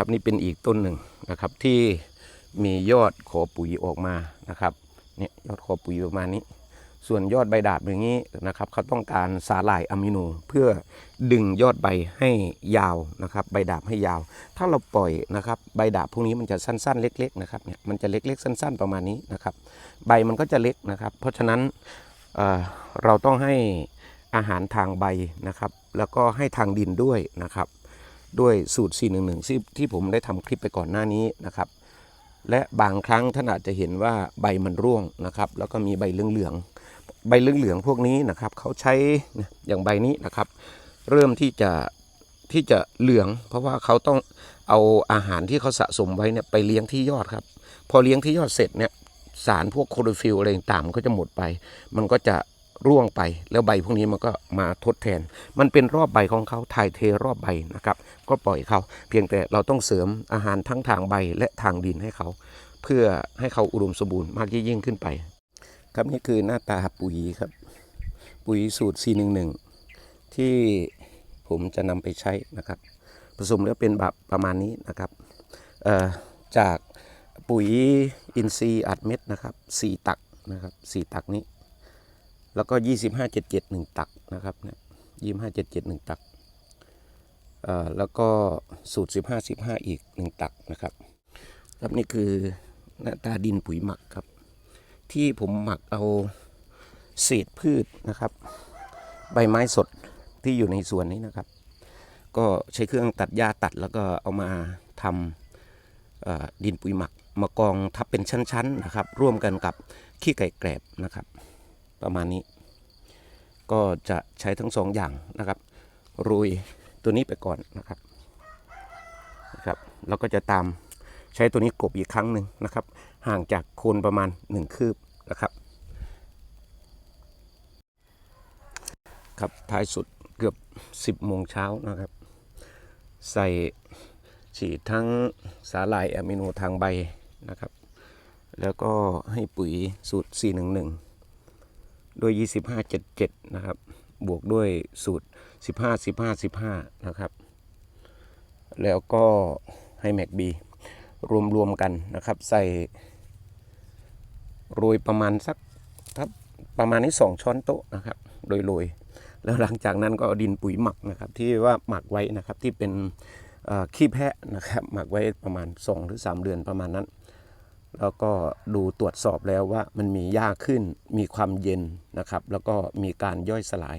ครับนี่เป็นอีกต้นหนึ่งนะครับ ที่มียอดขอปุ๋ยออกมานะครับเนี่ยยอดขอปุ๋ยประมาณนี้ ส่วนยอดใบดาบอย่างนี้นะครับเขาต้องการสาหร่ายอะมิโนเพื่อดึงยอดใบให้ยาวนะครับ ใบดาบให้ยาว ถ้าเราปล่อยนะครับใบดาบพวกนี้มันจะสั้นๆ เล็กๆนะครับเนี่ยมันจะเล็กๆ สั้น ๆ ประมาณนี้นะครับ ใบมันก็จะเล็กนะครับ เพราะฉะนั้นเเราต้องให้อาหารทางใบนะครับ แล้วก็ให้ทางดินด้วยนะครับ ด้วยสูตร 411 ที่ที่ผมได้ทำคลิปไปก่อนหน้านี้นะครับ และบางครั้งท่านอาจจะเห็นว่าใบมันร่วงนะครับ แล้วก็มีใบเหลืองๆ ใบเหลืองๆพวกนี้นะครับเขาใช้อย่างใบนี้นะครับ เริ่มที่จะที่จะเหลือง เพราะว่าเขาต้องเอาอาหารที่เขาสะสมไว้เนี่ยไปเลี้ยงที่ยอดครับ พอเลี้ยงที่ยอดเสร็จเนี่ยสารพวกโคลอโรฟิลอะไรต่างมันก็จะหมดไป มันก็จะ ร่วงไปแล้วใบพวกนี้มันก็มาทดแทน มันเป็นรอบใบของเขาถ่ายเทรอบใบนะครับ ก็ปล่อยเขาเพียงแต่เราต้องเสริมอาหารทั้งทางใบและทางดินให้เขา เพื่อให้เขาอุดมสมบูรณ์มากยิ่งขึ้นไป ครับนี่คือหน้าตาปุ๋ยครับ ปุ๋ยสูตร 411 ที่ผมจะนำไปใช้นะครับ ผสมแล้วเป็นแบบประมาณนี้นะครับจากปุ๋ยอินทรีย์อัดเม็ดนะครับ 4 ตักนะครับ 4 ตักนี้ แล้วก็25 77 1ตักนะครับเนี่ย25 77 1ตักเอ่อแล้วก็สูตร15 15อีก1ตักนะครับ ครับนี่คือหน้าตาดินปุ๋ยหมักครับ ที่ผมหมักเอาเศษพืชนะครับ ใบไม้สดที่อยู่ในสวนนี้นะครับ ก็ใช้เครื่องตัดหญ้าตัดแล้วก็เอามาทำดินปุ๋ยหมัก มากองทับเป็นชั้นๆนะครับ ร่วมกันกับขี้ไก่แกรบนะครับ ประมาณนี้ ก็จะใช้ทั้งสองอย่างนะครับโรยตัวนี้ไปก่อนนะครับนะครับแล้วก็จะตามใช้ตัวนี้กบอีกครั้งหนึ่งนะครับ ห่างจากโคนประมาณ 1 คืบนะครับครับท้ายสุดเกือบ 10โมงเช้านะครับ ใส่ฉีดทั้งสาหร่ายอะมิโนทางใบนะครับ แล้วก็ให้ปุ๋ยสูตร 411 ด้วย 2577 นะครับ บวกด้วยสูตร 15 15 15 นะครับ แล้วก็ให้แม็กบีรวมๆกันนะครับ ใส่โรยประมาณสักทับประมาณนี้ 2 ช้อนโต๊ะนะครับ โดยโรย แล้วหลังจากนั้นก็เอาดินปุ๋ยหมักนะครับ ที่ว่าหมักไว้นะครับที่เป็นขี้แพะนะครับ หมักไว้ประมาณ 2 หรือ 3 เดือนประมาณนั้น แล้วก็ดูตรวจสอบแล้วว่ามันมีหญ้าขึ้นมีความเย็นนะครับ แล้วก็มีการย่อยสลาย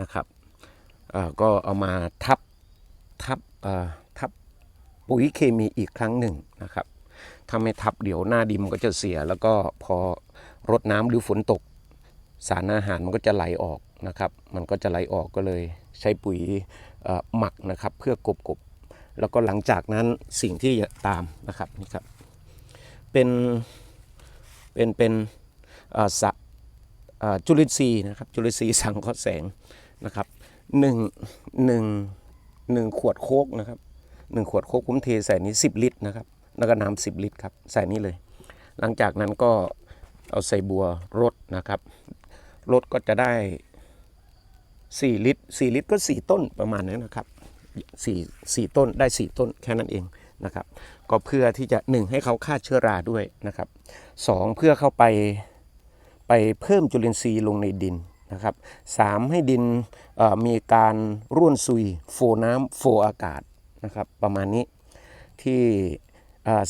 นะครับก็เอามาทับทับทับปุ๋ยเคมีอีกครั้งหนึ่งนะครับถ้าไม่ทับเดี๋ยวหน้าดินมันก็จะเสีย แล้วก็พอรดน้ำหรือฝนตก สารอาหารมันก็จะไหลออกนะครับ มันก็จะไหลออกก็เลยใช้ปุ๋ยหมักนะครับ เพื่อกบกบแล้วก็หลังจากนั้นสิ่งที่จะตามนะครับนี่ครับ เป็นเป็นเป็นสะจุลินทรีย์นะครับจุลินทรีย์สังเคราะห์แสงนะครับหนึ่งหนึ่งหนึ่งขวดโคกนะครับหนึ่งขวดโคกผมเทใส่นี้สิบลิตรนะครับแล้วก็น้ำสิบลิตรครับใส่นี้เลย หลังจากนั้นก็เอาใส่บัวรดนะครับรดก็จะได้ 4 ลิตร 4 ลิตรก็ 4 ต้นประมาณนั้นนะครับ4 4ต้นได้ 4 ต้นแค่นั้นเอง นะครับ ก็เพื่อที่จะ1ให้เขาฆ่าเชื้อราด้วยนะครับ2เพื่อเข้าไปไปเพิ่มจุลินทรีย์ลงในดินนะครับ3ให้ดินมีการร่วนซุยโฟน้ำโฟอากาศนะครับประมาณนี้ที่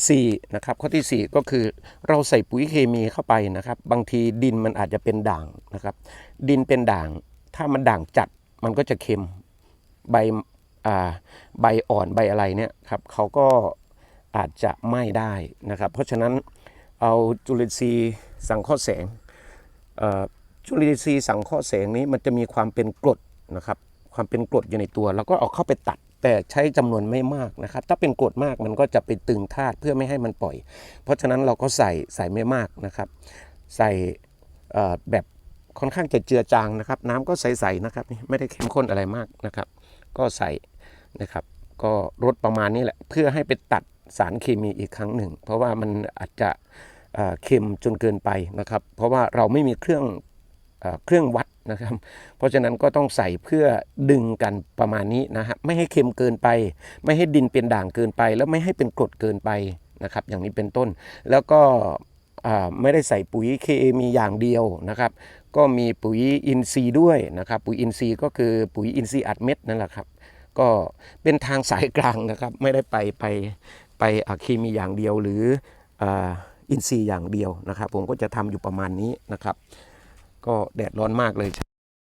สี่นะครับข้อที่ 4 ก็คือเราใส่ปุ๋ยเคมีเข้าไปนะครับ บางทีดินมันอาจจะเป็นด่างนะครับ ดินเป็นด่าง ถ้ามันด่างจัดมันก็จะเค็มใบ ใบอ่อนใบอะไรเนี่ยครับเขาก็อาจจะไหม้ได้นะครับ เพราะฉะนั้นเอาจุลินทรีย์สังเคราะห์แสงจุลินทรีย์สังเคราะห์แสงนี้มันจะมีความเป็นกรดนะครับ ความเป็นกรดอยู่ในตัว แล้วก็เอาเข้าไปตัดแต่ใช้จำนวนไม่มากนะครับ ถ้าเป็นกรดมากมันก็จะไปตึงธาตุเพื่อไม่ให้มันปล่อย เพราะฉะนั้นเราก็ใส่ใส่ไม่มากนะครับ ใส่แบบค่อนข้างจะเจือจางนะครับ น้ำก็ใสๆนะครับ ไม่ได้เข้มข้นอะไรมากนะครับ ก็ใส่นะครับ ก็ลดประมาณนี้แหละ เพื่อให้ไปตัดสารเคมีอีกครั้งหนึ่ง เพราะว่ามันอาจจะเค็มจนเกินไปนะครับ เพราะว่าเราไม่มีเครื่องเครื่องวัดนะครับ เพราะฉะนั้นก็ต้องใส่เพื่อดึงกันประมาณนี้นะฮะไม่ให้เค็มเกินไป ไม่ให้ดินเป็นด่างเกินไป แล้วไม่ให้เป็นกรดเกินไปนะครับ อย่างนี้เป็นต้นแล้วก็ไม่ได้ใส่ปุ๋ยเคมีอย่างเดียวนะครับ ก็มีปุ๋ยอินทรีย์ด้วยนะครับ ปุ๋ยอินทรีย์ก็คือปุ๋ยอินทรีย์อัดเม็ดนั่นแหละครับ ก็เป็นทางสายกลางนะครับ ไม่ได้ไปไปไปอะคีมีอย่างเดียวหรืออินทรีย์อย่างเดียวนะครับ ผมก็จะทำอยู่ประมาณนี้นะครับ ก็แดดร้อนมากเลย